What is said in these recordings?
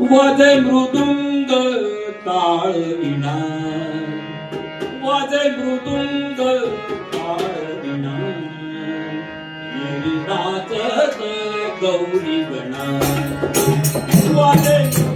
वाजे मृदुंग ताळ विणा. वाजे मृदुंग ताळ विणा. नाचत गौरी गणा वाजे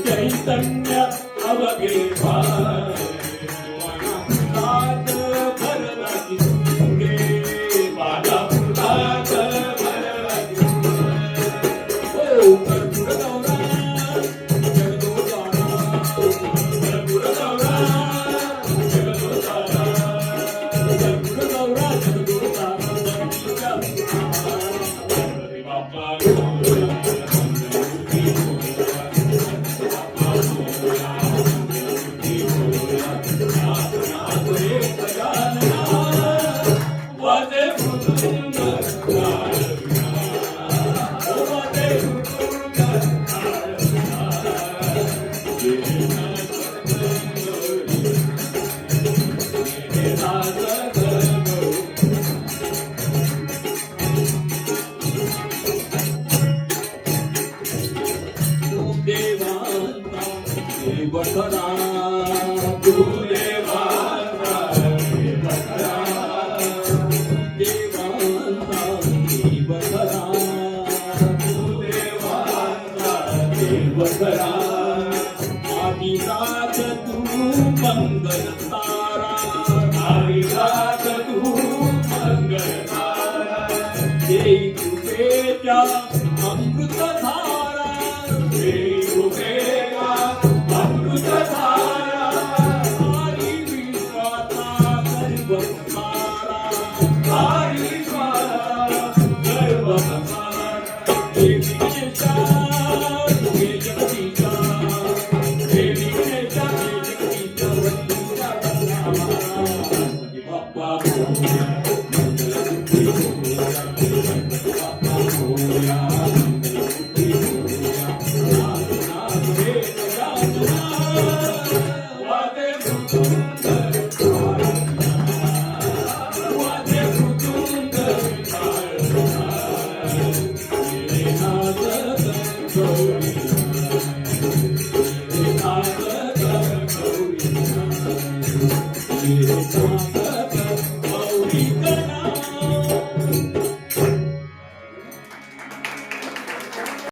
చైతన్య అవగే பூபங்கனத்தால்